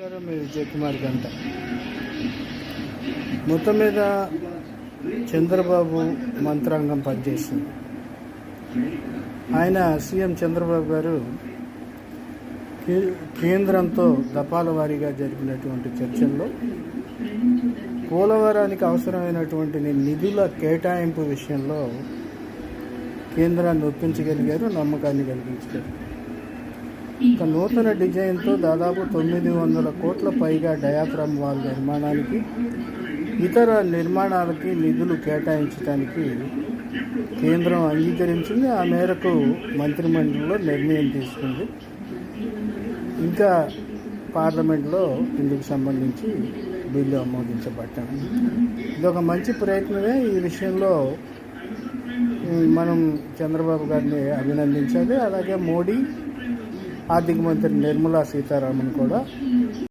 నమస్కారం మీ విజయ్ కుమార్ గంట మొత్తం మీద చంద్రబాబు మంత్రాంగం పనిచేసింది. ఆయన సీఎం చంద్రబాబు గారు కే- కేంద్రంతో దపాల వారీగా జరిపినటువంటి చర్చల్లో పోలవరానికి అవసరమైనటువంటి నిధుల కేటాయింపు విషయంలో కేంద్రాన్ని ఒప్పించగలిగారు నమ్మకాన్ని కలిగించగలిగారు. ఇక నూతన డిజైన్తో దాదాపు తొమ్మిది వందల కోట్ల పైగా డయాఫ్రమ్ వాల్ నిర్మాణానికి ఇతర నిర్మాణాలకి నిధులు కేటాయించడానికి కేంద్రం అంగీకరించింది. ఆ మేరకు మంత్రిమండలిలో నిర్ణయం తీసుకుంది. ఇంకా పార్లమెంట్లో ఇందుకు సంబంధించి బిల్లు ఆమోదించబడ్డాం ఇది ఒక మంచి ప్రయత్నమే. ఈ విషయంలో మనం చంద్రబాబు గారిని అభినందించాలి. అలాగే మోడీ ఆర్థిక మంత్రి నిర్మలా సీతారామన్ కూడా